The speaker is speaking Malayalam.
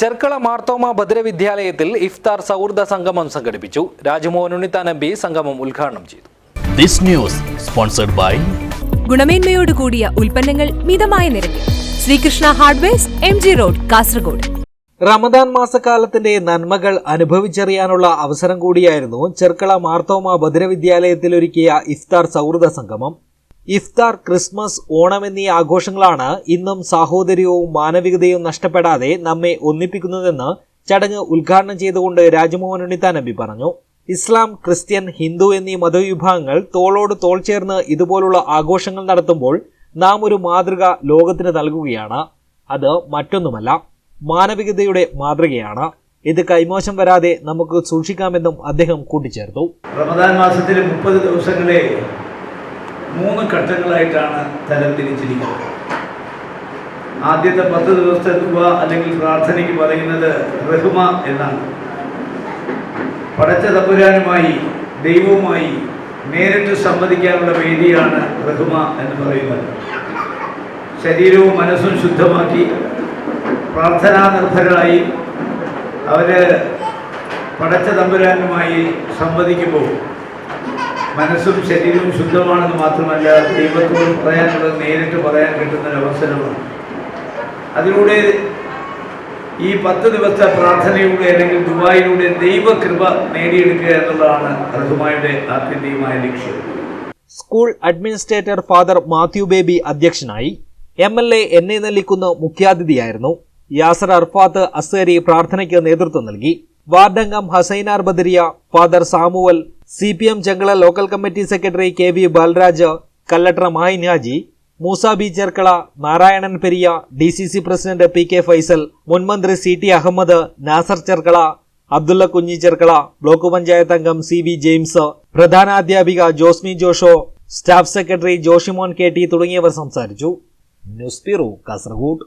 ചെർക്കള മാർത്തോമ ഭദ്രവിദ്യാലയത്തിൽ ഇഫ്താർ സൗഹൃദ സംഗമം സംഘടിപ്പിച്ചു. രാജ്മോഹൻ ഉണ്ണിത്താൻ എം പി സംഗമം ഉദ്ഘാടനം ചെയ്തു. ദിസ് ന്യൂസ് സ്പോൺസർഡ് ബൈ ഗുണമേന്മയോട് കൂടിയ ഉൽപ്പന്നങ്ങൾ മിതമായ നിരക്കിൽ. Sreekrishna hardwares M G road Kasaragod. Ramadan മാസക്കാലത്തിന്റെ നന്മകൾ അനുഭവിച്ചറിയാനുള്ള അവസരം കൂടിയായിരുന്നു ചെർക്കള മാർത്തോമ ഭദ്രവിദ്യാലയത്തിൽ ഒരുക്കിയ ഇഫ്താർ സൗഹൃദ സംഗമം. ഇഫ്താർ ക്രിസ്മസ് ഓണം എന്നീ ആഘോഷങ്ങളാണ് ഇന്നും സാഹോദര്യവും മാനവികതയും നഷ്ടപ്പെടാതെ നമ്മെ ഒന്നിപ്പിക്കുന്നതെന്ന് ചടങ്ങ് ഉദ്ഘാടനം ചെയ്തുകൊണ്ട് രാജ്മോഹൻ ഉണ്ണിത്താൻ എംപി പറഞ്ഞു. ഇസ്ലാം ക്രിസ്ത്യൻ ഹിന്ദു എന്നീ മതവിഭാഗങ്ങൾ തോളോട് തോൾ ചേർന്ന് ഇതുപോലുള്ള ആഘോഷങ്ങൾ നടത്തുമ്പോൾ നാം ഒരു മാതൃക ലോകത്തിന് നൽകുകയാണ്. അത് മറ്റൊന്നുമല്ല മാനവികതയുടെ മാതൃകയാണ്. ഇത് കൈമോശം വരാതെ നമുക്ക് സൂക്ഷിക്കാമെന്നും അദ്ദേഹം കൂട്ടിച്ചേർത്തു. റമദാൻ മാസത്തിലെ മുപ്പത് ദിവസങ്ങളെ മൂന്ന് ഘട്ടങ്ങളായിട്ടാണ് തരംതിരിച്ചിരിക്കുന്നത് ആദ്യത്തെ പത്ത് ദിവസത്തെ ദുബ അല്ലെങ്കിൽ പ്രാർത്ഥനയ്ക്ക് പറയുന്നത് റഹ്മ എന്നാണ്. പടച്ച തമ്പുരാനുമായി ദൈവവുമായി നേരിട്ട് സംവദിക്കാനുള്ള വേദിയാണ് റഹ്മ എന്ന് പറയുന്നത്. ശരീരവും മനസ്സും ശുദ്ധമാക്കി പ്രാർത്ഥനാ നിർഭരായി അവർ പടച്ച തമ്പുരാനുമായി സംവദിക്കുമ്പോൾ മനസ്സും ശരീരവും ശുദ്ധമാണെന്ന് മാത്രമല്ല ദൈവത്തോട് പറയാനുള്ളത് നേരിട്ട് പറയാൻ കിട്ടുന്ന അവസരമാണ്. അതിലൂടെ ഈ പത്ത് ദിവസത്തെ പ്രാർത്ഥനയിലൂടെ അല്ലെങ്കിൽ ദുബായിലൂടെ ദൈവകൃപ നേടിയെടുക്കുക എന്നുള്ളതാണ് റഹുമായുടെ ആത്യന്തികമായ ലക്ഷ്യം. School administrator father Mathew Baby അധ്യക്ഷനായി M L A N A Nellikunnu മുഖ്യാതിഥിയായിരുന്നു Yasar Arafath Azhari പ്രാർത്ഥനയ്ക്ക് നേതൃത്വം നൽകി. വാർഡംഗം Hasainar Badariya father Samuel C P M Chengala local committee secretary K V Balaraj Kalladra Mahin Haji Moosa B Cherkala Narayanan Periya D C C president P K Faisal മുൻമന്ത്രി C T Ahammed Nasar Cherkala Abdulla Kunhi Cherkala block panchayat അംഗം C V James പ്രധാനാധ്യാപിക Josmi Josho staff secretary Joshimon K T തുടങ്ങിയവർ സംസാരിച്ചു. News bureau Kasaragod.